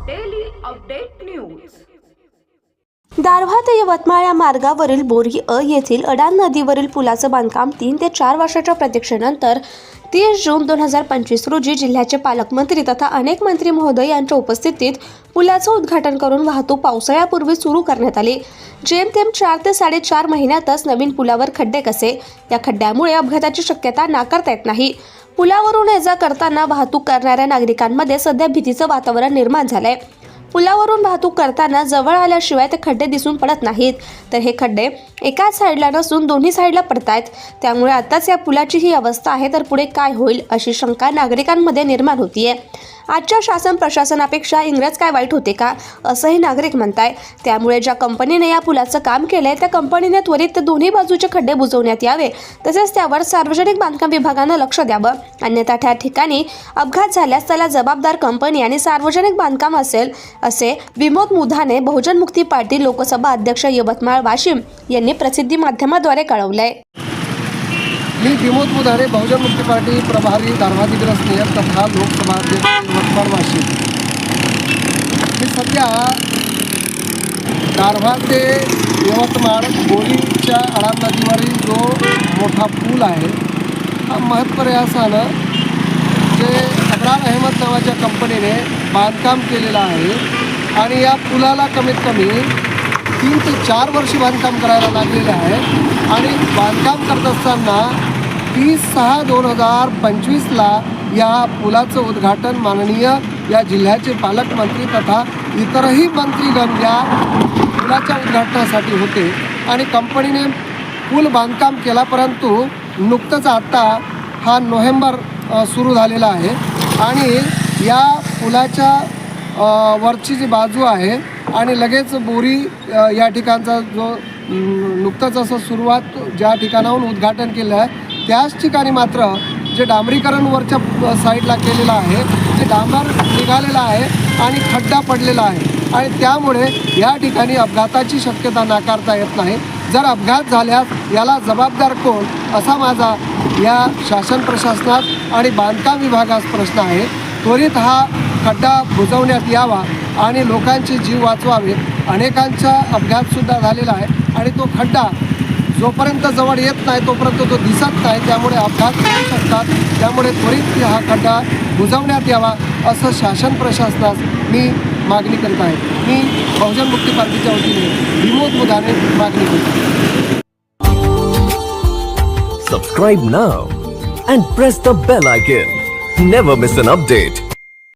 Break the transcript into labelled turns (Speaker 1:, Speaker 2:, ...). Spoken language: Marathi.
Speaker 1: Update news.
Speaker 2: दारव्हा ते यवतमाळ या मार्गावरील बोरी अ येथील अडान नदीवरील पुलाचं बांधकाम तीन ते चार वर्षाच्या प्रतीक्षेनंतर तीस जून दोन हजार पंचवीस रोजी जिल्ह्याचे पालकमंत्री तथा अनेक मंत्री महोदय यांच्या उपस्थितीत पुलाचं उद्घाटन करून वाहतूक पावसाळ्यापूर्वी सुरू करण्यात आली. जेमतेम चार ते साडेचार महिन्यातच नवीन पुलावर खड्डे कसे? या खड्ड्यामुळे अपघाताची शक्यता नाकारता येत नाही. पुलावरून ये जा करताना वाहतूक करणाऱ्या नागरिकांमध्ये सध्या भीतीचं वातावरण निर्माण झालंय. पुलावरून वाहतूक करताना जवळ आल्याशिवाय ते खड्डे दिसून पडत नाहीत. तर हे खड्डे एकाच साईडला नसून दोन्ही साईडला पडतायत. त्यामुळे आताच या पुलाची ही अवस्था आहे तर पुढे काय होईल अशी शंका नागरिकांमध्ये निर्माण होतीये. आजच्या शासन प्रशासनापेक्षा इंग्रज काय वाईट होते का असंही नागरिक म्हणताय. त्यामुळे ज्या कंपनीने या पुलाचं काम केलंय त्या कंपनीने त्वरित दोन्ही बाजूचे खड्डे बुजवण्यात यावे. तसेच त्यावर सार्वजनिक बांधकाम विभागानं लक्ष द्यावं. अन्यथा त्या ठिकाणी अपघात झाल्यास त्याला जबाबदार कंपनी आणि सार्वजनिक बांधकाम असेल असे विमोद मुधाने बहुजन मुक्ती पार्टी लोकसभा अध्यक्ष यवतमाळ वाशिम यांनी प्रसिद्धी माध्यमाद्वारे कळवलंय.
Speaker 3: मी विमोद मुधारे बहुजन मुक्ती पार्टी प्रभारी दारव्हादिग्रस्त मेयर तथा लोकसभा अध्यक्ष यवतमाळ वाशिम. मी सध्या दारव्हा ते यवतमाळ बोरीच्या आडा नदीवरील जो मोठा पूल आहे हा महत्प्रयासानं जे अब्रार अहमद नावाच्या कंपनीने बांधकाम केलेलं आहे आणि या पुलाला कमीत कमी तीन ते चार वर्ष बांधकाम करायला लागलेलं आहे. आणि बांधकाम करत असताना तीस सहा दोन हजार पंचवीसला या पुलाचं उद्घाटन माननीय या जिल्ह्याचे पालकमंत्री तथा इतरही मंत्रीगण या पुलाच्या उद्घाटनासाठी होते. आणि कंपनीने पूल बांधकाम केला परंतु नुकतंच आत्ता हा नोव्हेंबर सुरू झालेला आहे. आणि या पुलाच्या वरची जी बाजू आहे आणि लगेच बोरी या ठिकाणचा जो नुकताच नुकतंच असं सुरुवात ज्या ठिकाणाहून उद्घाटन केलं आहे त्याच ठिकाणी मात्र जे डांबरीकरण वरच्या साईडला केलेलं आहे ते डांबर निघालेलं आहे आणि खड्डा पडलेला आहे. आणि त्यामुळे या ठिकाणी अपघाताची शक्यता नाकारता येत नाही. जर अपघात झाल्यास याला जबाबदार कोण असा माझा या शासन प्रशासनात आणि बांधकाम विभागास प्रश्न आहे. त्वरित हा खड्डा बुजवण्यात यावा. आणि लोकांचे जीव वाचवावे. अनेकांचा अपघातसुद्धा झालेला आहे आणि तो खड्डा जोपर्यंत जवळ येत नाही तोपर्यंत तो दिसत नाही. त्यामुळे अपघात होऊ शकतात. त्यामुळे त्वरित हा खड्डा बुजवण्यात यावा असं शासन प्रशासनास मी मागणी करीत आहे. मी बहुजन मुक्ती पार्टीच्या वतीने विमोद मुदाने मागणी करतो.
Speaker 4: Subscribe now and press the bell icon. Never miss an update.